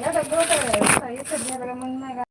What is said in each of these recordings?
या डब्बा होता मग नाही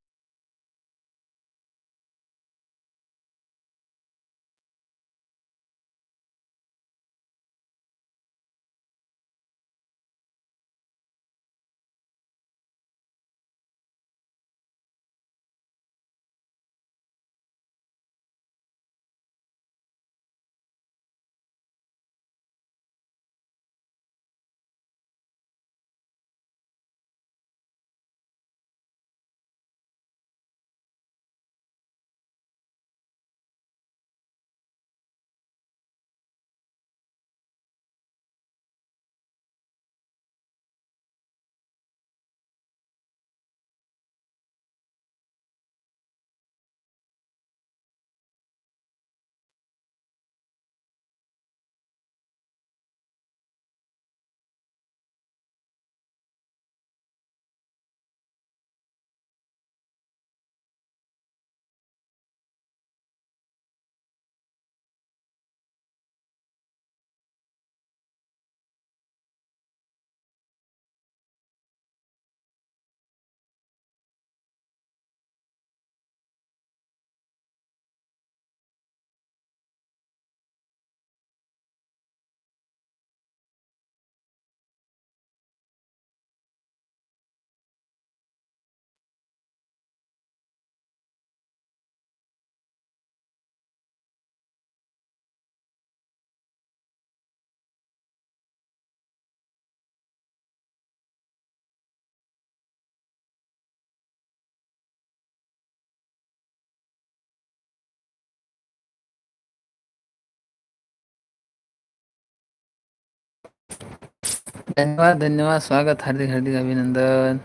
धन्यवाद धन्यवाद. स्वागत हार्दिक हार्दिक अभिनंदन.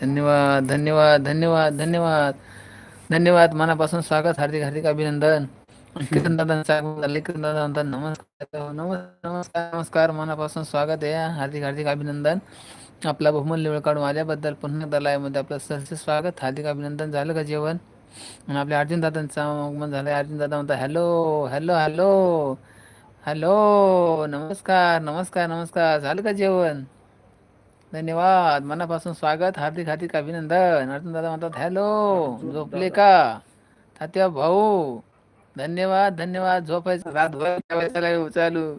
धन्यवाद धन्यवाद धन्यवाद धन्यवाद. धन्यवाद मनापासून स्वागत हार्दिक हार्दिक अभिनंदन. किसन दादा हो, नमस्कार नमस्कार नमस्कार मनापासून स्वागत आहे. हार्दिक हार्दिक अभिनंदन. आपला बहुमूल्य वेळ काढून आल्याबद्दल पुन्हा दलायमध्ये आपलं सहर्ष स्वागत हार्दिक अभिनंदन. झालं का जेवण? आणि आपल्या अर्जुन दादांचं आगमन झालं अर्जुन दादा म्हणता हॅलो हॅलो हॅलो. हॅलो नमस्कार नमस्कार नमस्कार. झालं का जेवण? धन्यवाद. मनापासून स्वागत हार्दिक हार्दिक अभिनंदन. अर्जुन दादा म्हणतात हॅलो झोपले का? तात्या भाऊ धन्यवाद धन्यवाद. झोपायचं रात चालू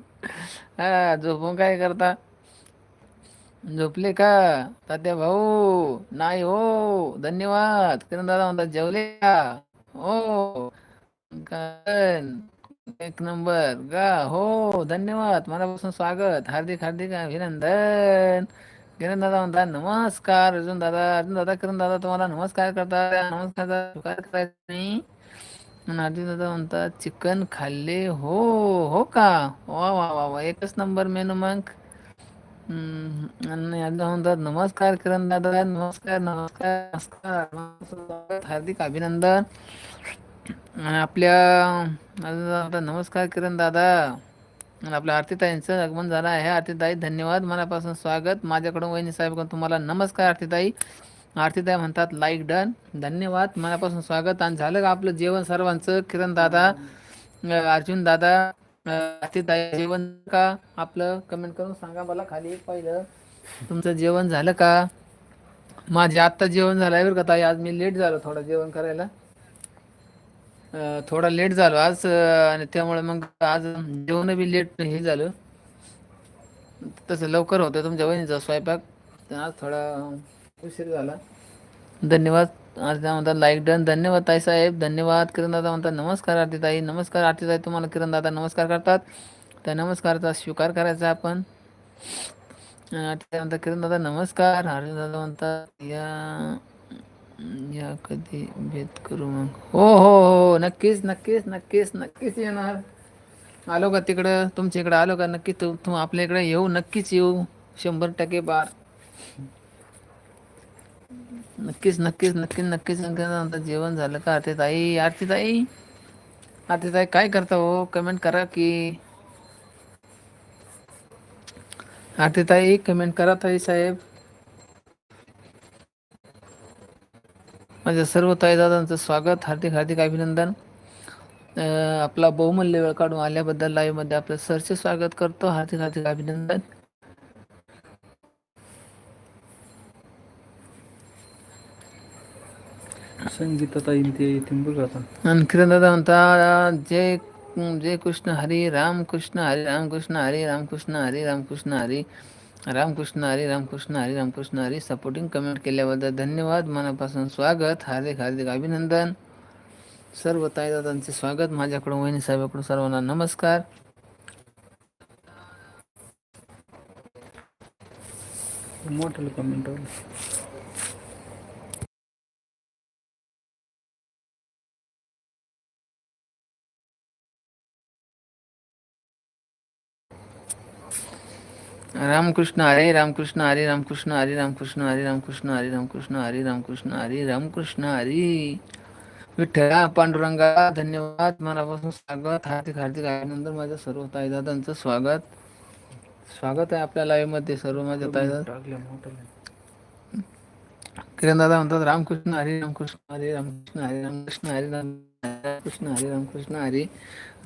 हा झोपून काय करता? झोपले का? तात्या भाऊ नाही हो धन्यवाद. किरण दादा म्हणतात जेवले का? हो एक नंबर. गा हो धन्यवाद. मनापासून स्वागत. हार्दिक हार्दिक अभिनंदन. किरण दादा म्हणतात नमस्कार. अर्जुन दादा अर्जुन दादा किरण दादा तुम्हाला नमस्कार करता नमस्कार स्वीकार करायचा नाही. अर्जुन दादा म्हणतात चिकन खाल्ले हो हो का? वा वा वा वा. एकच नंबर मेनू मग. आणि अर्जुन म्हणतात नमस्कार किरण दादा नमस्कार नमस्कार. नमस्कार हार्दिक अभिनंदन. आणि आपल्या आता नमस्कार किरण दादा. आपल्या आरतीताईंचं आगमन झालं आहे. आरतीताई धन्यवाद. मनापासून स्वागत. माझ्याकडून वहिनी साहेबकडून तुम्हाला नमस्कार आरतीताई. आरतीताई म्हणतात लाईक डन धन्यवाद. मनापासून स्वागत. आणि झालं का आपलं जेवण सर्वांचं? किरण दादा अर्जुन दादा आरतीताई जेवण का? आपलं कमेंट करून सांगा मला खाली पहिलं. तुमचं जेवण झालं का? माझे आत्ता जेवण झालं आहे बरं का ताई. आज मी लेट झालो थोडं जेवण करायला. थोडा लेट झालो आज आणि त्यामुळे मग आज जेवण बी लेट हे झालं. तसं लवकर होतं तुमच्या वहिनीचा स्वयंपाक. आज थोडा उशीर झाला. धन्यवाद. आरती म्हणतात लाईक डन धन्यवाद ताई साहेब. धन्यवाद. किरण दादा म्हणतात नमस्कार आरती ताई. नमस्कार आरती ताई तुम्हाला किरण दादा नमस्कार करतात. त्या नमस्काराचा स्वीकार करायचा आपण. म्हणतात किरण दादा नमस्कार. आरती दादा म्हणतात या या कधी भेट करू मग? हो, हो हो हो नक्कीच नक्कीच नक्कीच नक्कीच येणार. आलो का तिकडं? तुमच्या इकडं आलो का? नक्की तू तू आपल्या इकडे येऊ नक्कीच येऊ. शंभर टक्के बार. नक्कीच नक्कीच नक्कीच नक्कीच. नंतर जेवण झालं का? आरती ताई आरती ताई आरती ताई काय करता हो? कमेंट करा की. आरती ताई कमेंट करा ताई साहेब. माझ्या सर्व ताईदादांचं स्वागत हार्दिक हार्दिक अभिनंदन. आपला बहुमूल्य वेळ काढून आल्याबद्दल लाईव्हमध्ये आपलं सरचे स्वागत करतो. हार्दिक हार्दिक अभिनंदन. संगीता ताईन ते येतील बघ आता. आणखी दादा म्हणता जय जय कृष्ण हरी राम कृष्ण हरी राम कृष्ण हरी राम कृष्ण हरी राम कृष्ण हरी. रामकृष्ण हरी रामकृष्ण हरी रामकृष्ण हरी. सपोर्टिंग कमेंट केल्याबद्दल धन्यवाद. मनापासून स्वागत. हार्दिक हार्दिक अभिनंदन. सर्व ताईदादांचे स्वागत. माझ्याकडून वहिनी साहेबाकडून सर्वांना नमस्कार. मोठं कमेंट रामकृष्ण हरे रामकृष्ण हरे रामकृष्ण हरे रामकृष्ण हरे रामकृष्ण हरे रामकृष्ण हरे रामकृष्ण हरे रामकृष्ण हरी विठ्ठला पांडुरंगा धन्यवाद मनापासून स्वागत हार्दिक हार्दिक अभिनंदन माझ्या सर्व ताईदादांचं स्वागत स्वागत आहे आपल्या लाईव्हमध्ये सर्व माझ्या ताईदादा मोठं किरण दादा म्हणतात रामकृष्ण हरी रामकृष्ण हरी रामकृष्ण हरी रामकृष्ण हरी रामकृष्ण हरी रामकृष्ण हरी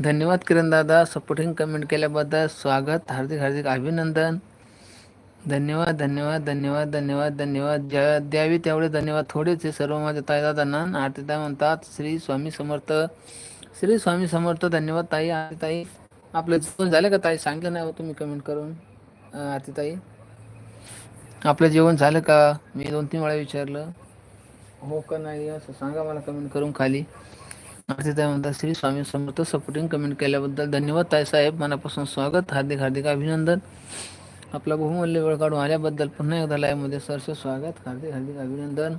धन्यवाद किरण दादा सपोर्टिंग कमेंट केल्याबद्दल स्वागत हार्दिक हार्दिक अभिनंदन धन्यवाद धन्यवाद धन्यवाद धन्यवाद धन्यवाद. ज्या द्यावी तेवढे धन्यवाद. थोडेच आहे सर्व माझ्या ताईदादांना आरतीताई म्हणतात श्री स्वामी समर्थ श्री स्वामी समर्थ धन्यवाद ताई आरतीताई आपलं जेवण झालं का ताई? सांगितलं नाही हो तुम्ही कमेंट करून. आरतीताई आपलं जेवण झालं का? मी दोन तीन वेळा विचारलं. हो का नाही? असं सांगा मला कमेंट करून खाली. आरतीताई म्हणतात श्री स्वामी समर्थ सपोर्टिंग कमेंट केल्याबद्दल धन्यवाद ताई साहेब. मनापासून स्वागत हार्दिक हार्दिक अभिनंदन. आपला बहुमूल्य वेळ काढून आल्याबद्दल पुन्हा एकदा लाईव्हमध्ये सरचं स्वागत. हार्दिक हार्दिक अभिनंदन.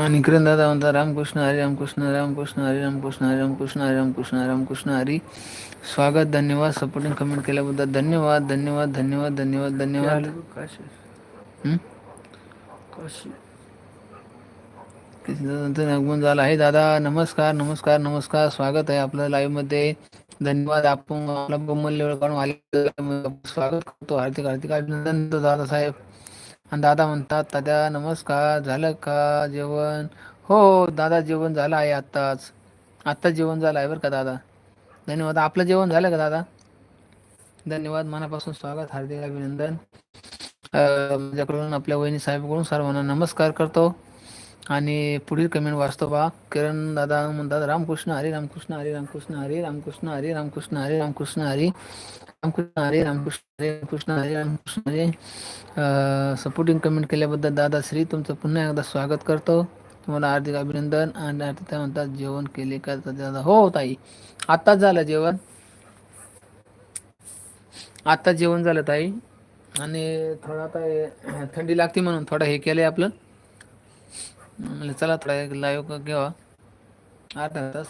आणि दादा म्हणतात रामकृष्ण हरी रामकृष्ण रामकृष्ण हरी रामकृष्ण हरी रामकृष्ण हरी रामकृष्ण हरी रामकृष्ण हरी. स्वागत धन्यवाद. सपोर्टिंग कमेंट केल्याबद्दल धन्यवाद धन्यवाद धन्यवाद धन्यवाद धन्यवाद. नंतर आगमन झालं. आहे दादा नमस्कार नमस्कार नमस्कार. स्वागत आहे आपलं लाईव्हमध्ये. धन्यवाद. आपण आपला बहुमूल्य वेळ काढून आले. स्वागत करतो. हार्दिक हार्दिक अभिनंदन दादा साहेब. आणि दादा म्हणतात दादा नमस्कार. झालं का जेवण? हो दादा जेवण झालं आहे आत्ताच. आत्ताच जेवण झालं आहे बरं का दादा? धन्यवाद. आपलं जेवण झालं का दादा? धन्यवाद. मनापासून स्वागत हार्दिक अभिनंदन. माझ्याकडून आपल्या वहिनी साहेबकडून सर्वांना नमस्कार करतो. आणि पुढील कमेंट वाचतो बा. किरण दादा म्हणतात रामकृष्ण हरी रामकृष्ण हरी रामकृष्ण हरी रामकृष्ण हरी रामकृष्ण हरी रामकृष्ण हरी रामकृष्ण हरी रामकृष्ण हरी रामकृष्ण हरी रामकृष्ण हरी. सपोर्टिंग कमेंट केल्याबद्दल दादा श्री तुमचं पुन्हा एकदा स्वागत करतो. तुम्हाला हार्दिक अभिनंदन आणि आता म्हणतात जेवण केले का दादा? हो ताई. आत्ताच झालं जेवण. आत्ताच जेवण झालं ताई. आणि थोडं आता थंडी लागते म्हणून थोडं हे केलं आहे आपलं. म्हणलं चला थोडा एक लाईव्ह घ्यावा आठ तास.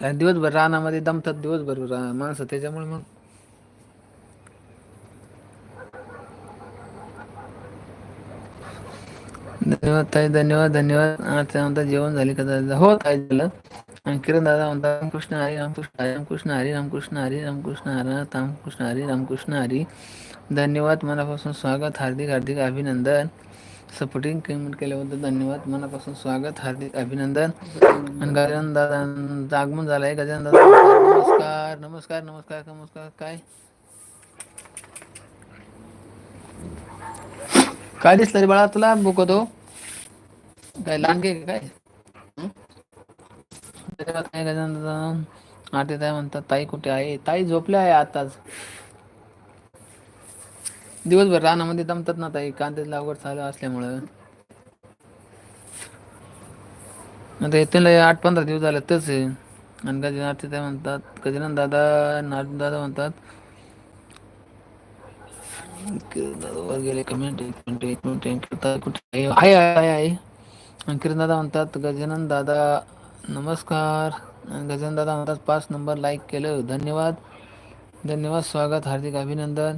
कारण दिवसभर रानामध्ये दमतात दिवसभर रा- माणसं त्याच्यामुळे मग धन्यवाद ताई धन्यवाद धन्यवाद. आता म्हणता जेवण झाले का? दादा हो ताई झालं. आणि किरण दादा म्हणता रामकृष्ण हरी रामकृष्ण हरी रामकृष्ण हरी रामकृष्ण हरी रामकृष्ण हरी रामकृष्ण हरी रामकृष्ण हरी. धन्यवाद मनापासून स्वागत हार्दिक हार्दिक अभिनंदन. सपोर्टिंग कमेंट केल्याबद्दल धन्यवाद. मनापासून स्वागत हार्दिक अभिनंदन. आणि गजानन दादांचं आगमन झालं आहे गजानन दादा नमस्कार नमस्कार नमस्कार नमस्कार. काय? काय दिसलं रे बाळा तुला? बुकतो काय लांगे का काय? धन्यवाद काय गजानन दादा आते ताई म्हणतात ताई कुठे आहे? ताई झोपल्या आहे आताच. दिवसभर रानामध्ये दमतात ना ताई कांद्याची लागवड चालू असल्यामुळं. आता येते आठ पंधरा दिवस झाले तच आहे आणि गजानन आरती ताई म्हणतात गजानन दादा नारायण दादा म्हणतात. किरण वर गेले कमेंट एक मिनिट एक मिनिट एक मिनिट कुठे आहे? आहे आहे आणि किरण दादा म्हणतात गजानन दादा नमस्कार. गजानन दादा म्हणतात पाच नंबर लाईक केलं. धन्यवाद. धन्यवाद. स्वागत. हार्दिक अभिनंदन.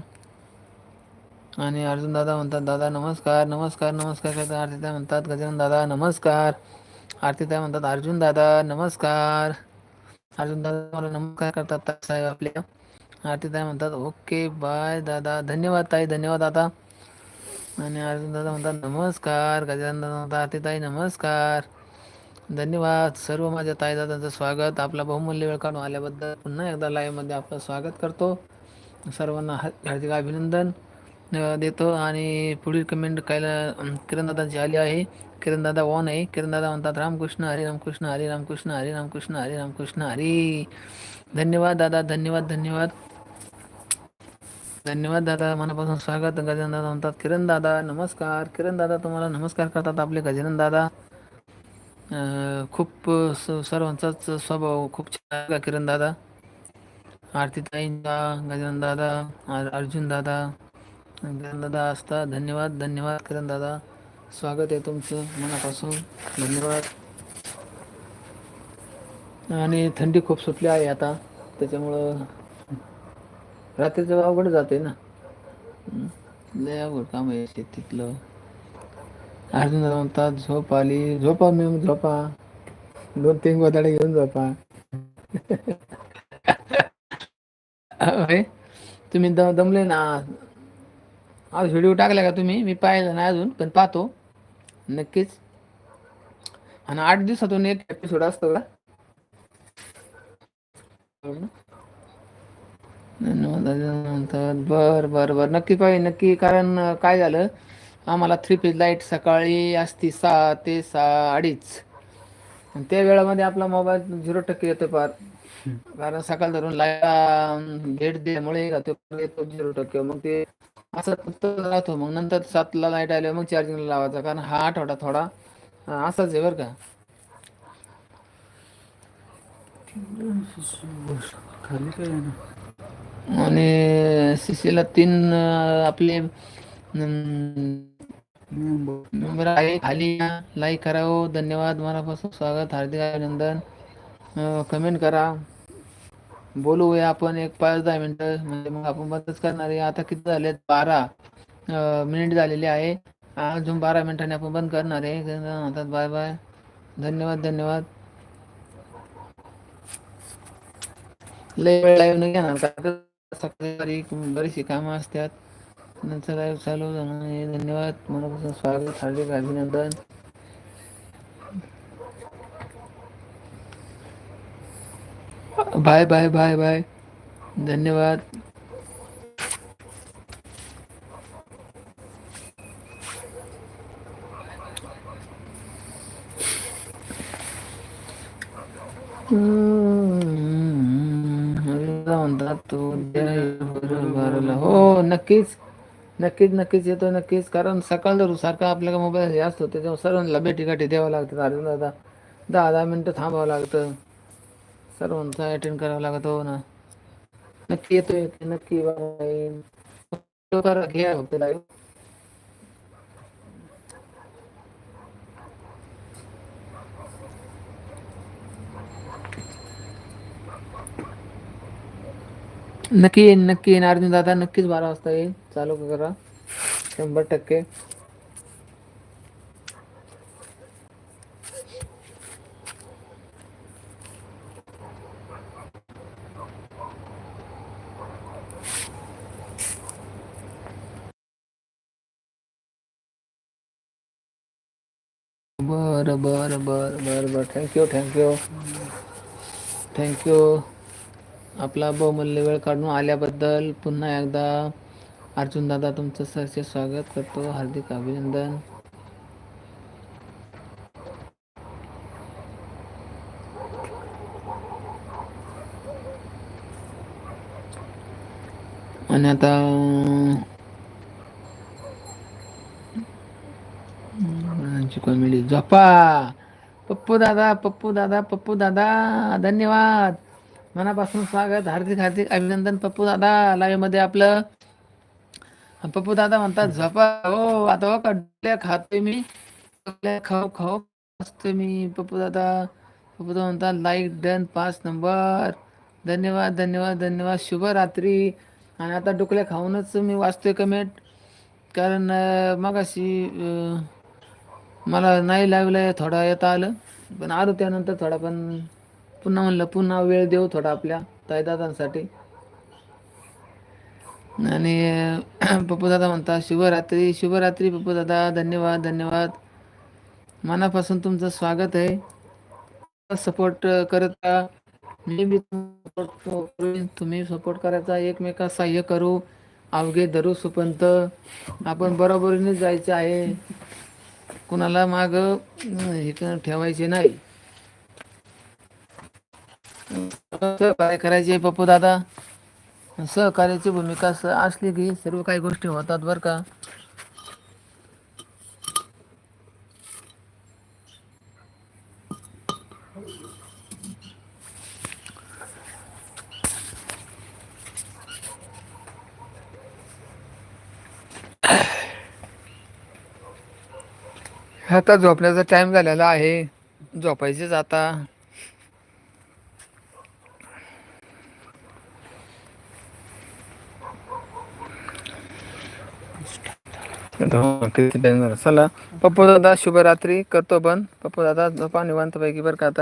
आणि अर्जुन दादा म्हणतात दादा नमस्कार नमस्कार नमस्कार. करतात आरतीता म्हणतात गजानन दादा नमस्कार. आरतीता म्हणतात अर्जुन दादा नमस्कार. अर्जुन दादा मला नमस्कार करतात ताई साहेब आपल्या आरतीता म्हणतात ओके बाय दादा. धन्यवाद ताई धन्यवाद दादा. आणि अर्जुन दादा म्हणतात नमस्कार. गजानन दादा म्हणतात आरतीताई नमस्कार. धन्यवाद सर्व माझ्या ताई दादांचं स्वागत. आपला बहुमूल्य वेळ काढून आल्याबद्दल पुन्हा एकदा लाईव्हमध्ये आपलं स्वागत करतो. सर्वांना हार्दिक अभिनंदन. देतो. आणि पुढील कमेंट कायला किरणदादांची आली आहे. किरण दादा ऑन आहे. किरण दादा म्हणतात रामकृष्ण हरे रामकृष्ण हरे रामकृष्ण हरे रामकृष्ण हरे रामकृष्ण हरे. धन्यवाद दादा धन्यवाद धन्यवाद. धन्यवाद दादा मनापासून स्वागत. गजानन दादा म्हणतात किरण दादा नमस्कार. किरण दादा तुम्हाला नमस्कार करतात आपले गजानन दादा खूप स- सर्वांचाच स्वभाव खूप छान किरण दादा आरती ताईंदा गजानन दादा अर्जुन दादा किरण दादा असता. धन्यवाद धन्यवाद किरण दादा. स्वागत आहे तुमचं मनापासून. धन्यवाद. आणि थंडी खूप सुटली आहे आता. त्याच्यामुळं रात्रीचं अवघड जाते ना. लय अवघड काम आहे शेतीतलं. अर्जुन दादा म्हणतात झोप आली. झोपा मॅम झोपा. दोन तीन गोदाडे घेऊन झोपा. तुम्ही दमले ना. आज व्हिडिओ टाकला का तुम्ही? मी पाहिला नाही अजून पण पाहतो. नक्कीच. आणि आठ दिवसातून एक एपिसोड असतो का? ना? धन्यवाद बर बर बर. नक्की पाहिजे नक्की. कारण काय झालं? आम्हाला थ्री फेज लाइट सकाळी असती सहा ते सहा अडीच. आणि त्या वेळामध्ये आपला मोबाईल झिरो टक्के येतो पार. कारण सकाळ धरून लाइट भेट दिल्यामुळे का तो येतो झिरो टक्के. मग ते असं राहतो. मग नंतर सातला लाइट आल्यावर मग चार्जिंगला लावायचा. कारण हा आठवडा थोडा असाच आहे बरं का. आणि सीसीला तीन आपले मेंबर. नंबर आहे. खाली लाईक करा हो धन्यवाद. मनापासून स्वागत. हार्दिक अभिनंदन. कमेंट करा. बोलूया आपण एक पाच दहा मिनिटं. म्हणजे मग आपण बंदच करणार आहे. आता किती झाले बारा मिनिट झालेले आहे. अजून बारा मिनिटांनी आपण बंद करणार आहे. आता बाय बाय. धन्यवाद धन्यवाद. लय वेळ लाईव्ह नाही घेणार का? सकाळी बरीचशी कामं असतात. नंतर लाईव्ह चालू धन्यवाद. मनापासून स्वागत हार्दिक अभिनंदन. Bye bye bye bye. धन्यवाद. म्हणतात तो बाराला हो नक्कीच. नक्कीच नक्कीच येतो नक्कीच. कारण सकाळ धरू सारखा आपल्याला मोबाईल हे असतो त्याच्यामुळे सर्वांना भेटी गाठी द्यावं लागतं. अर्जुन दादा दहा दहा मिनटं थांबावं लागतं. सर्वांचा अटेंड करावं लागत हो ना। नक्की येतो येतो नक्की बाबा करा घ्या फक्त live. नक्की नक्की अर्जुन दादा नक्कीच बारा वाजता येईल चालू करा शंभर टक्के। बरं बरं बरं बरं बरं. थँक्यू थँक्यू थँक्यू आपला बहुमूल्य वेळ काढून आल्याबद्दल पुन्हा एकदा अर्जुन दादा तुमचं सरचे स्वागत करतो. हार्दिक अभिनंदन. आणि आता कॉमेडी झोपा. पप्पू दादा पप्पू दादा पप्पू दादा धन्यवाद. मनापासून स्वागत हार्दिक हार्दिक अभिनंदन पप्पू दादा. लाईव्हमध्ये आपलं पप्पू दादा म्हणतात झोपा. हो आता हो, कडल्या का खातोय मी. खाऊ खाऊ असतोय मी. पप्पू दादा पप्पू दादा म्हणतात लाईक डन पाच नंबर. धन्यवाद धन्यवाद धन्यवाद. शुभरात्री. आणि आता डुकल्या खाऊनच मी वाचतोय कमेंट कारण मग अशी मला नाही लावलं थोडा येता आलं. पण आलो त्यानंतर थोडा पण पुन्हा म्हणलं पुन्हा वेळ देऊ थोडा आपल्या ताईदादांसाठी. आणि पप्पू दादा म्हणता शुभरात्री शुभरात्री पप्पू दादा धन्यवाद धन्यवाद. मनापासून तुमचं स्वागत आहे. सपोर्ट करत राहा. मी सपोर्ट तुम्ही सपोर्ट करायचा एकमेका सहाय्य करू. अवघे धरू सुपंत. आपण बरोबरीने जायचं आहे. कुणाला माग हे ठेवायचे नाही. सहकार्य करायचे पप्पू दादा. सहकार्याची भूमिका असली की सर्व काही गोष्टी होतात बरं का. आता झोपण्याचा टाइम झालेला आहे. झोपायचेच आता. चला. पप्पू दादा शुभरात्री. करतो बंद पप्पू दादा झोपा निवांत पैकी बरं का आता.